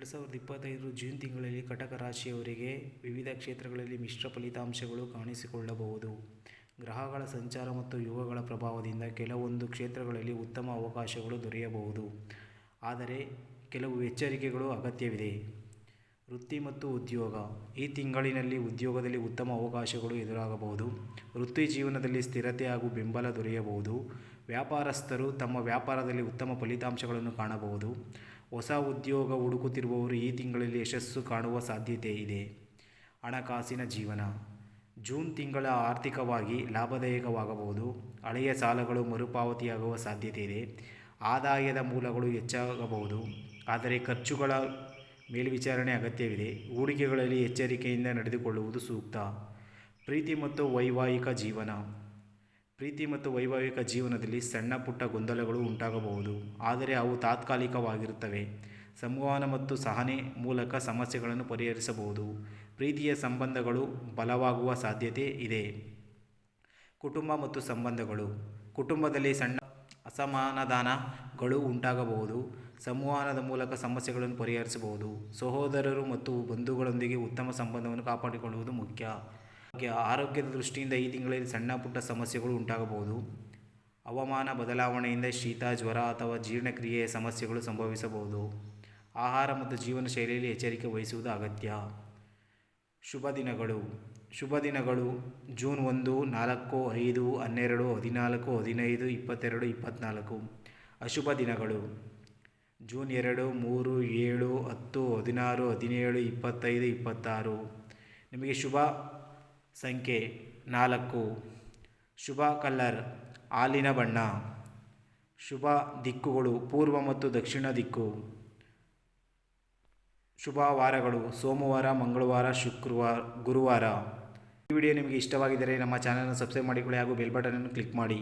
ಎರಡು ಸಾವಿರದ ಇಪ್ಪತ್ತೈದರ ಜೂನ್ ತಿಂಗಳಲ್ಲಿ ಕಟಕ ರಾಶಿಯವರಿಗೆ ವಿವಿಧ ಕ್ಷೇತ್ರಗಳಲ್ಲಿ ಮಿಶ್ರ ಫಲಿತಾಂಶಗಳು ಕಾಣಿಸಿಕೊಳ್ಳಬಹುದು. ಗ್ರಹಗಳ ಸಂಚಾರ ಮತ್ತು ಯೋಗಗಳ ಪ್ರಭಾವದಿಂದ ಕೆಲವೊಂದು ಕ್ಷೇತ್ರಗಳಲ್ಲಿ ಉತ್ತಮ ಅವಕಾಶಗಳು ದೊರೆಯಬಹುದು. ಆದರೆ ಕೆಲವು ಎಚ್ಚರಿಕೆಗಳು ಅಗತ್ಯವಿದೆ. ವೃತ್ತಿ ಮತ್ತು ಉದ್ಯೋಗ. ಈ ತಿಂಗಳಿನಲ್ಲಿ ಉದ್ಯೋಗದಲ್ಲಿ ಉತ್ತಮ ಅವಕಾಶಗಳು ಎದುರಾಗಬಹುದು. ವೃತ್ತಿ ಜೀವನದಲ್ಲಿ ಸ್ಥಿರತೆ ಹಾಗೂ ಬೆಂಬಲ ದೊರೆಯಬಹುದು. ವ್ಯಾಪಾರಸ್ಥರು ತಮ್ಮ ವ್ಯಾಪಾರದಲ್ಲಿ ಉತ್ತಮ ಫಲಿತಾಂಶಗಳನ್ನು ಕಾಣಬಹುದು. ಹೊಸ ಉದ್ಯೋಗ ಹುಡುಕುತ್ತಿರುವವರು ಈ ತಿಂಗಳಲ್ಲಿ ಯಶಸ್ಸು ಕಾಣುವ ಸಾಧ್ಯತೆ ಇದೆ. ಹಣಕಾಸಿನ ಜೀವನ. ಜೂನ್ ತಿಂಗಳ ಆರ್ಥಿಕವಾಗಿ ಲಾಭದಾಯಕವಾಗಬಹುದು. ಹಳೆಯ ಸಾಲಗಳು ಮರುಪಾವತಿಯಾಗುವ ಸಾಧ್ಯತೆ ಇದೆ. ಆದಾಯದ ಮೂಲಗಳು ಹೆಚ್ಚಾಗಬಹುದು. ಆದರೆ ಖರ್ಚುಗಳ ಮೇಲ್ವಿಚಾರಣೆ ಅಗತ್ಯವಿದೆ. ಹೂಡಿಕೆಗಳಲ್ಲಿ ಎಚ್ಚರಿಕೆಯಿಂದ ನಡೆದುಕೊಳ್ಳುವುದು ಸೂಕ್ತ. ಪ್ರೀತಿ ಮತ್ತು ವೈವಾಹಿಕ ಜೀವನ. ಪ್ರೀತಿ ಮತ್ತು ವೈವಾಹಿಕ ಜೀವನದಲ್ಲಿ ಸಣ್ಣ ಪುಟ್ಟ ಗೊಂದಲಗಳು ಉಂಟಾಗಬಹುದು. ಆದರೆ ಅವು ತಾತ್ಕಾಲಿಕವಾಗಿರುತ್ತವೆ. ಸಂವಹನ ಮತ್ತು ಸಹನೆ ಮೂಲಕ ಸಮಸ್ಯೆಗಳನ್ನು ಪರಿಹರಿಸಬಹುದು. ಪ್ರೀತಿಯ ಸಂಬಂಧಗಳು ಬಲವಾಗುವ ಸಾಧ್ಯತೆ ಇದೆ. ಕುಟುಂಬ ಮತ್ತು ಸಂಬಂಧಗಳು. ಕುಟುಂಬದಲ್ಲಿ ಸಣ್ಣ ಅಸಮಾನಧಾನಗಳು ಉಂಟಾಗಬಹುದು. ಸಂವಹನದ ಮೂಲಕ ಸಮಸ್ಯೆಗಳನ್ನು ಪರಿಹರಿಸಬಹುದು. ಸಹೋದರರು ಮತ್ತು ಬಂಧುಗಳೊಂದಿಗೆ ಉತ್ತಮ ಸಂಬಂಧವನ್ನು ಕಾಪಾಡಿಕೊಳ್ಳುವುದು ಮುಖ್ಯ. ಹಾಗೆ ಆರೋಗ್ಯದ ದೃಷ್ಟಿಯಿಂದ ಈ ತಿಂಗಳಲ್ಲಿ ಸಣ್ಣ ಪುಟ್ಟ ಸಮಸ್ಯೆಗಳು ಉಂಟಾಗಬಹುದು. ಹವಾಮಾನ ಬದಲಾವಣೆಯಿಂದ ಶೀತ, ಜ್ವರ ಅಥವಾ ಜೀರ್ಣಕ್ರಿಯೆಯ ಸಮಸ್ಯೆಗಳು ಸಂಭವಿಸಬಹುದು. ಆಹಾರ ಮತ್ತು ಜೀವನ ಶೈಲಿಯಲ್ಲಿ ಎಚ್ಚರಿಕೆ ವಹಿಸುವುದು ಅಗತ್ಯ. ಶುಭ ದಿನಗಳು. ಶುಭ ದಿನಗಳು. ಜೂನ್ ಒಂದು, ನಾಲ್ಕು, ಐದು, ಹನ್ನೆರಡು, ಹದಿನಾಲ್ಕು, ಹದಿನೈದು, ಇಪ್ಪತ್ತೆರಡು ಇಪ್ಪತ್ತ್ನಾಲ್ಕು ಅಶುಭ ದಿನಗಳು. ಜೂನ್ ಎರಡು, ಮೂರು, ಏಳು, ಹತ್ತು, ಹದಿನಾರು, ಹದಿನೇಳು, ಇಪ್ಪತ್ತೈದು, ಇಪ್ಪತ್ತಾರು. ನಿಮಗೆ ಶುಭ ಸಂಖ್ಯೆ ನಾಲ್ಕು. ಶುಭ ಕಲ್ಲರ್, ಹಾಲಿನ ಬಣ್ಣ. ಶುಭ ದಿಕ್ಕುಗಳು, ಪೂರ್ವ ಮತ್ತು ದಕ್ಷಿಣ ದಿಕ್ಕು. ಶುಭ ವಾರಗಳು, ಸೋಮವಾರ, ಮಂಗಳವಾರ, ಶುಕ್ರವಾರ, ಗುರುವಾರ. ಈ ವಿಡಿಯೋ ನಿಮಗೆ ಇಷ್ಟವಾಗಿದ್ದರೆ ನಮ್ಮ ಚಾನಲನ್ನು ಸಬ್ಸ್ಕ್ರೈಬ್ ಮಾಡಿಕೊಳ್ಳಿ ಹಾಗೂ ಬೆಲ್ ಬಟನನ್ನು ಕ್ಲಿಕ್ ಮಾಡಿ.